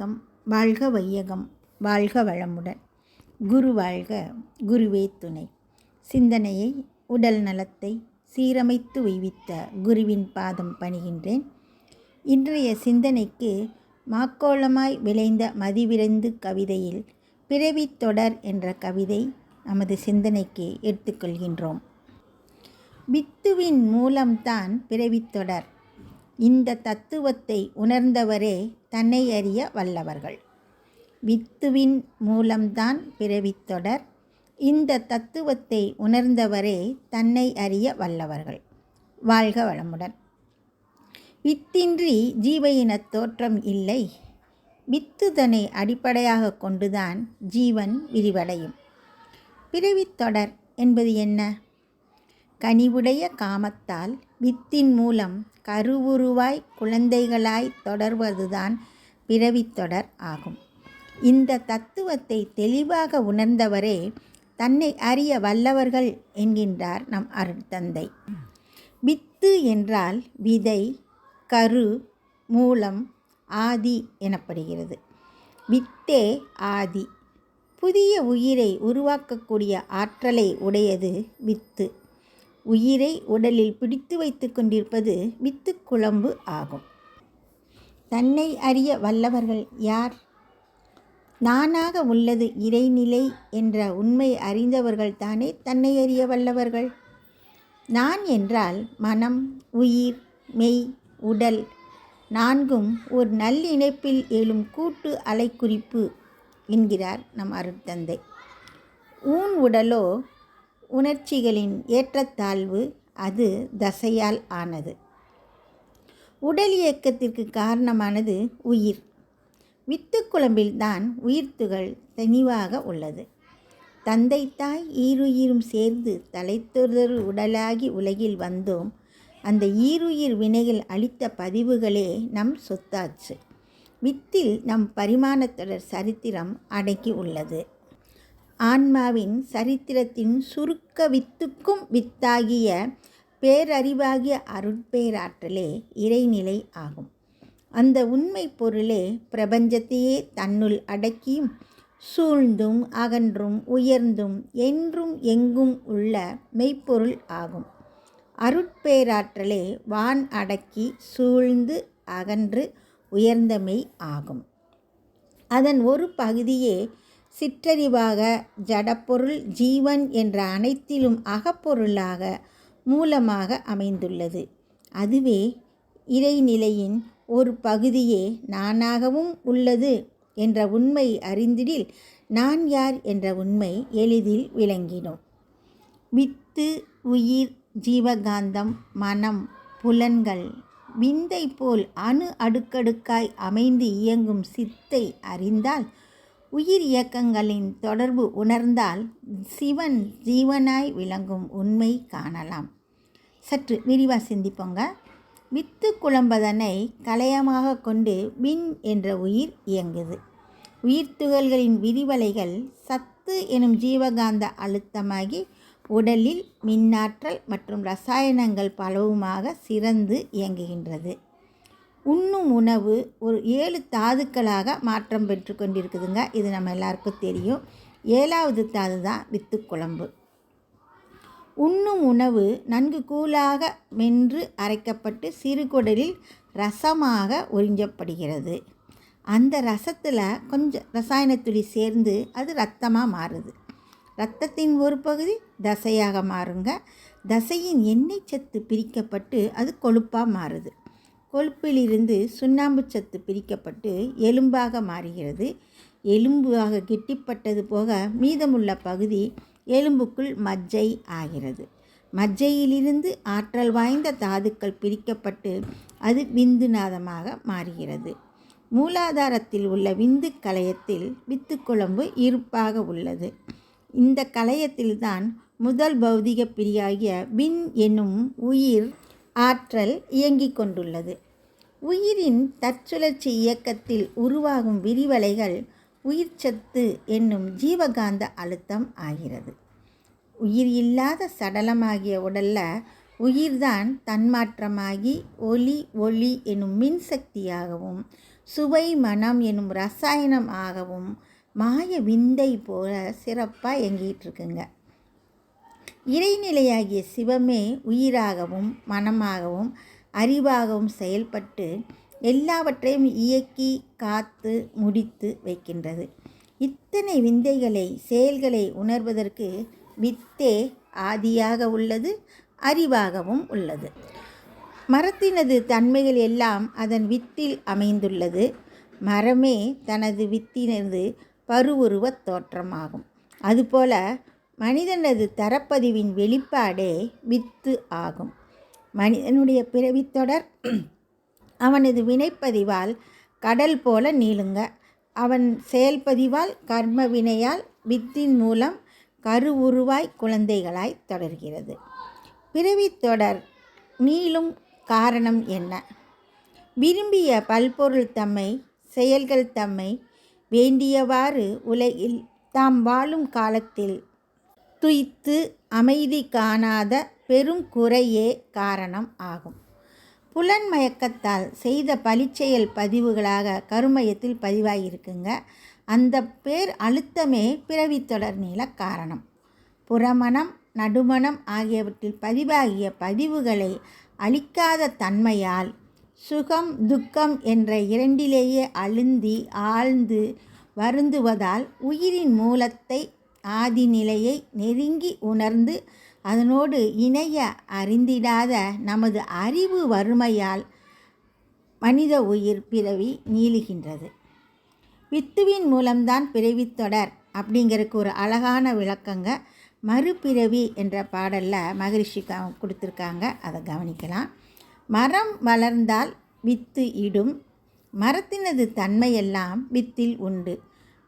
வையகம் வாழ்க வையகம் வாழ்க வளமுடன். குரு வாழ்க குருவே துணை. சிந்தனையை உடல் நலத்தை சீரமைத்து உய்வித்த குருவின் பாதம் பணிகின்றேன். இன்றைய சிந்தனைக்கு மாக்கோளமாய் விளைந்த மதிவிரைந்து கவிதையில் பிறவி தொடர் என்ற கவிதை நமது சிந்தனைக்கு எடுத்துக்கொள்கின்றோம். வித்துவின் மூலம்தான் பிறவித்தொடர் இந்த தத்துவத்தை உணர்ந்தவரே தன்னை அறிய வல்லவர்கள். வித்துவின் மூலம்தான் பிறவித்தொடர் இந்த தத்துவத்தை உணர்ந்தவரே தன்னை அறிய வல்லவர்கள். வாழ்க வளமுடன். வித்தின்றி ஜீவ இனத் தோற்றம் இல்லை. வித்துதனை அடிப்படையாக கொண்டுதான் ஜீவன் விரிவடையும். பிறவித்தொடர் என்பது என்ன? கனிவுடைய காமத்தால் வித்தின் மூலம் கருவுருவாய் குழந்தைகளாய் தொடர்வதுதான் பிறவித் தொடர் ஆகும். இந்த தத்துவத்தை தெளிவாக உணர்ந்தவரே தன்னை அறிய வல்லவர்கள் என்கின்றார் நம் அருட்தந்தை வித்து என்றால் விதை கரு மூலம் ஆதி எனப்படுகிறது. வித்தே ஆதி. புதிய உயிரை உருவாக்கக்கூடிய ஆற்றலை உடையது வித்து. உயிரை உடலில் பிடித்து வைத்து கொண்டிருப்பது வித்து குழம்பு ஆகும். தன்னை அறிய வல்லவர்கள் யார்? நானாக உள்ளது இறைநிலை என்ற உண்மை அறிந்தவர்கள் தானே தன்னை அறிய வல்லவர்கள்? நான் என்றால் மனம் உயிர் மெய் உடல் நான்கும் ஒரு நல்லிணைப்பில் எழும் கூட்டு அலைக்குறிப்பு என்கிறார் நம் அருட்தந்தை. ஊன் உடலோ உணர்ச்சிகளின் ஏற்றத்தாழ்வு அது தசையால் ஆனது. உடல் இயக்கத்திற்கு காரணமானது உயிர். வித்துக்குழம்பில்தான் உயிர்த்துகள் தெளிவாக உள்ளது. தந்தை தாய் ஈருயிரும் சேர்ந்து தலைத்தொருதொரு உடலாகி உலகில் வந்தோம். அந்த ஈருயிர் வினைகள் அளித்த பதிவுகளே நம் சொத்தாச்சு. வித்தில் நம் பரிமாணத்தொடர் சரித்திரம் அடக்கி உள்ளது. ஆன்மாவின் சரித்திரத்தின் சுருக்க வித்துக்கும் வித்தாகிய பேரறிவாகிய அருட்பேராற்றலே இறைநிலை ஆகும். அந்த உண்மை பொருளே பிரபஞ்சத்தையே தன்னுள் அடக்கியும் சூழ்ந்தும் அகன்றும் உயர்ந்தும் என்றும் எங்கும் உள்ள மெய்ப்பொருள் ஆகும். அருட்பேராற்றலே வான் அடக்கி சூழ்ந்து அகன்று உயர்ந்த மெய் ஆகும். அதன் ஒரு பகுதியே சிற்றறிவாக ஜடப்பொருள் ஜீவன் என்ற அனைத்திலும் அகப்பொருளாக மூலமாக அமைந்துள்ளது. அதுவே இறைநிலையின் ஒரு பகுதியே நானாகவும் உள்ளது என்ற உண்மை அறிந்திடில் நான் யார் என்ற உண்மை எளிதில் விளங்கினோம் வித்து உயிர் ஜீவகாந்தம் மனம் புலன்கள் விந்தை போல் அணு அடுக்கடுக்காய் அமைந்து இயங்கும் சித்தை அறிந்தால் உயிர் இயக்கங்களின் தொடர்பு உணர்ந்தால் சிவன் ஜீவனாய் விளங்கும் உண்மை காணலாம். சற்று விரிவாக சிந்திப்போங்க. வித்து குழம்பதனை கலையமாக கொண்டு விண் என்ற உயிர் இயங்குது. உயிர் துகள்களின் விரிவலைகள் சத்து எனும் ஜீவகாந்த அழுத்தமாகி உடலில் மின்னாற்றல் மற்றும் ரசாயனங்கள் பலவுமாக சிறந்து இயங்குகின்றது. உண்ணும் உணவு ஒரு ஏழு தாதுக்களாக மாற்றம் பெற்று கொண்டிருக்குதுங்க. இது நம்ம எல்லாருக்கும் தெரியும். ஏழாவது தாது தான் வித்து குழம்பு. உண்ணும் உணவு நன்கு கூலாக மென்று அரைக்கப்பட்டு சிறுகுடலில் ரசமாக உறிஞ்சப்படுகிறது. அந்த ரசத்தில் கொஞ்சம் ரசாயனத்துளி சேர்ந்து அது ரத்தமாக மாறுது. ரத்தத்தின் ஒரு பகுதி தசையாக மாறுங்க. தசையின் எண்ணெய் சத்து பிரிக்கப்பட்டு அது கொழுப்பாக மாறுது. கொழுப்பிலிருந்து சுண்ணாம்பு சத்து பிரிக்கப்பட்டு எலும்பாக மாறுகிறது. எலும்பாக கெட்டிப்பட்டது போக மீதமுள்ள பகுதி எலும்புக்குள் மஜ்ஜை ஆகிறது. மஜ்ஜையிலிருந்து ஆற்றல் வாய்ந்த தாதுக்கள் பிரிக்கப்பட்டு அது விந்துநாதமாக மாறுகிறது. மூலாதாரத்தில் உள்ள விந்து கலையத்தில் வித்து குழம்பு இருப்பாக உள்ளது. இந்த கலையத்தில்தான் முதல் பௌதிக பிரியாகிய விண் என்னும் உயிர் ஆற்றல் இயங்கிக் கொண்டுள்ளது. உயிரின் தற்சுழற்சி இயக்கத்தில் உருவாகும் விரிவலைகள் உயிர்ச்சத்து என்னும் ஜீவகாந்த அழுத்தம் ஆகிறது. உயிர் இல்லாத சடலமாகிய உடல்ல உயிர்தான் தன்மாற்றமாகி ஒலி ஒளி எனும் மின்சக்தியாகவும் சுவை மனம் எனும் ரசாயனம் ஆகவும் மாய விந்தை போல சிறப்பாக இயங்கிட்டு இருக்குங்க. இறைநிலையாகிய சிவமே உயிராகவும் மனமாகவும் அறிவாகவும் செயல்பட்டு எல்லாவற்றையும் இயக்கி காத்து முடித்து வைக்கின்றது. இத்தனை விந்தைகளை செயல்களை உணர்வதற்கு வித்தே ஆதியாக உள்ளது அறிவாகவும் உள்ளது. மரத்தினது தன்மைகள் எல்லாம் அதன் வித்தில் அமைந்துள்ளது. மரமே தனது வித்தினது பருவுருவத் தோற்றமாகும். அதுபோல மனிதனது தரப்பதிவின் வெளிப்பாடே வித்து ஆகும். மனிதனுடைய பிறவித்தொடர் அவனது வினைப்பதிவால் கடல் போல நீளுங்க. அவன் செயல்பதிவால் கர்ம வினையால் வித்தின் மூலம் கருவுருவாய் குழந்தைகளாய் தொடர்கிறது. பிறவித்தொடர் நீளும் காரணம் என்ன? விரும்பிய பல்பொருள் தம்மை செயல்கள் தம்மை வேண்டியவாறு உலகில் தாம் வாழும் காலத்தில் துய்த்து அமைதி காணாத பெரும் குறையே காரணம் ஆகும். புலன் மயக்கத்தால் செய்த பலிச்செயல் பதிவுகளாக கருமயத்தில் பதிவாகியிருக்குங்க அந்த பேர் அழுத்தமே பிறவித் தொடர் நீள காரணம். புறமணம் நடுமணம் ஆகியவற்றில் பதிவாகிய பதிவுகளை அழிக்காத தன்மையால் சுகம் துக்கம் என்ற இரண்டிலேயே அழுந்தி ஆழ்ந்து வருந்துவதால் உயிரின் மூலத்தை ஆதிநிலையை நெருங்கி உணர்ந்து அதனோடு இணைய அறிந்திடாத நமது அறிவு வறுமையால் மனித உயிர் பிறவி நீளுகின்றது. வித்துவின் மூலம்தான் பிறவி தொடர் அப்படிங்கிறதுக்கு ஒரு அழகான விளக்கங்க. மறுபிறவி என்ற பாடலில் மகரிஷி கொடுத்துருக்காங்க. அதை கவனிக்கலாம். மரம் வளர்ந்தால் வித்து இடும். மரத்தினது தன்மையெல்லாம் வித்தில் உண்டு.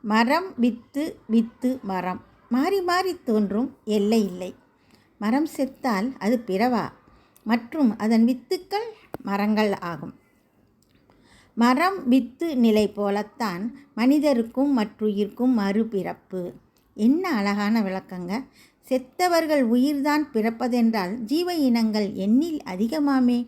மரம் வித்து வித்து மரம். மாறி மாறி தோன்றும் எல்லை இல்லை. மரம் செத்தால் அது பிறவா? மற்றும் அதன் வித்துக்கள் மரங்கள் ஆகும். மரம் வித்து நிலை போலத்தான் மனிதருக்கும் மற்றுயிர்க்கும் மறுபிறப்பு. என்ன அழகான விளக்கங்க. செத்தவர்கள் உயிர்தான் பிறப்பதென்றால் ஜீவ இனங்கள் எண்ணில் அதிகமாமே?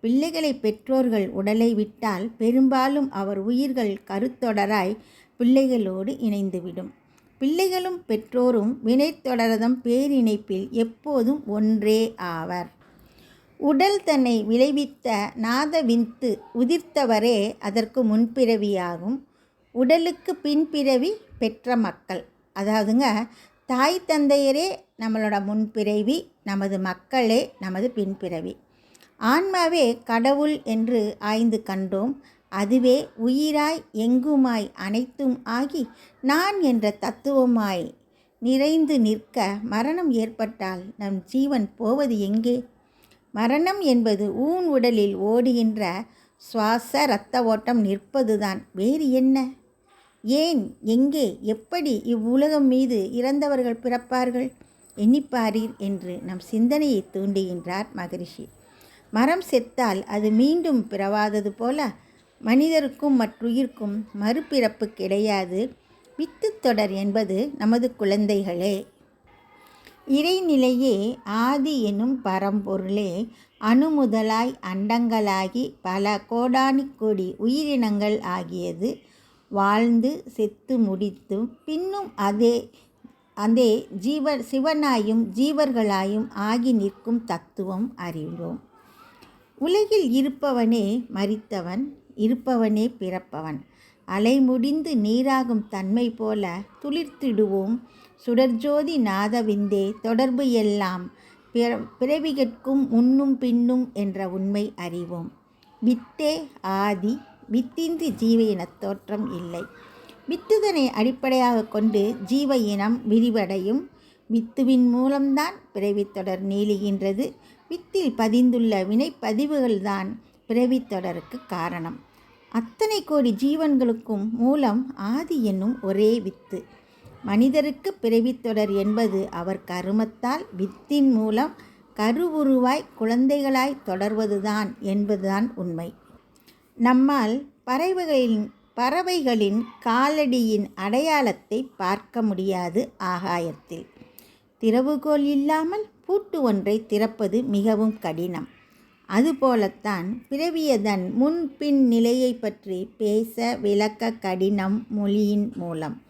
பிள்ளைகளை பெற்றோர்கள் உடலை விட்டால் பெரும்பாலும் அவர் உயிர்கள் கருத்தொடராய் பிள்ளைகளோடு இணைந்துவிடும். பிள்ளைகளும் பெற்றோரும் வினைத்தொடரதம் பேரிணைப்பில் எப்போதும் ஒன்றே ஆவர். உடல் தன்னை விளைவித்த நாத விந்து உதிர்த்தவரே அதற்கு முன்பிறவியாகும். உடலுக்கு பின்பிறவி பெற்ற மக்கள். அதாவதுங்க தாய் தந்தையரே நம்மளோட முன்பிறவி நமது மக்களே நமது பின்பிறவி. ஆன்மாவே கடவுள் என்று ஆய்ந்து கண்டோம். அதுவே உயிராய் எங்குமாய் அனைத்தும் ஆகி நான் என்ற தத்துவமாய் நிறைந்து நிற்க மரணம் ஏற்பட்டால் நம் ஜீவன் போவது எங்கே? மரணம் என்பது ஊன் உடலில் ஓடுகின்ற சுவாச இரத்த ஓட்டம் நிற்பதுதான். வேறு என்ன? ஏன்? எங்கே? எப்படி? இவ்வுலகம் மீது இறந்தவர்கள் பிறப்பார்கள்? எண்ணிப்பாரீர் என்று நம் சிந்தனையை தூண்டுகின்றார் மகரிஷி. மரம் செத்தால் அது மீண்டும் பிறவாதது போல மனிதருக்கும் மற்றுயிர்க்கும் மறுபிறப்பு கிடையாது. வித்து தொடர் என்பது நமது குழந்தைகளே. இறைநிலையே ஆதி எனும் பரம்பொருளே. அணுமுதலாய் அண்டங்களாகி பல கோடானி கோடி உயிரினங்கள் ஆகியது வாழ்ந்து செத்து முடித்தும் பின்னும் அதே அதே ஜீவ சிவனாயும் ஜீவர்களாயும் ஆகி நிற்கும் தத்துவம் அறிவோம். உலகில் இருப்பவனே மறித்தவன். இருப்பவனே பிறப்பவன். அலை முடிந்து நீராகும் தன்மை போல துளிர்த்திடுவோம். சுடர்ஜோதி நாதவிந்தே தொடர்பு எல்லாம் பிற பிறவிகட்கும் முன்னும் பின்னும் என்ற உண்மை அறிவோம். வித்தே ஆதி வித்தின்றி ஜீவ இனத் தோற்றம் இல்லை. வித்துதனை அடிப்படையாக கொண்டு ஜீவ இனம் விரிவடையும். வித்துவின் மூலம்தான் பிறவித்தொடர் நீளுகின்றது. வித்தில் பதிந்துள்ள வினைப்பதிவுகள்தான் பிறவித்தொடருக்கு காரணம். அத்தனை கோடி ஜீவன்களுக்கும் மூலம் ஆதி என்னும் ஒரே வித்து. மனிதருக்கு பிறவித்தொடர் என்பது அவர் கருமத்தால் வித்தின் மூலம் கருவுருவாய் குழந்தைகளாய் தொடர்வதுதான் என்பதுதான் உண்மை. நம்மால் பறவைகளின் பறவைகளின் காலடியின் அடையாளத்தை பார்க்க முடியாது ஆகாயத்தில். திறவுகோல் இல்லாமல் பூட்டு ஒன்றை திறப்பது மிகவும் கடினம். அதுபோலத்தான் பிறவியதன் முன்பின் நிலையை பற்றி பேச விளக்க கடினம் மொழியின் மூலம்.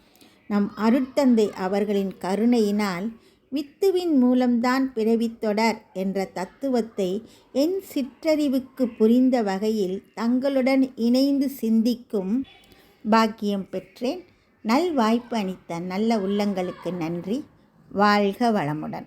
நம் அருட்தந்தை அவர்களின் கருணையினால் வித்துவின் மூலம்தான் பிறவித்தொடர் என்ற தத்துவத்தை என் சிற்றறிவுக்கு புரிந்த வகையில் தங்களுடன் இணைந்து சிந்திக்கும் பாக்கியம் பெற்றேன். நல்வாய்ப்பு அளித்த நல்ல உள்ளங்களுக்கு நன்றி. வாழ்க வளமுடன்.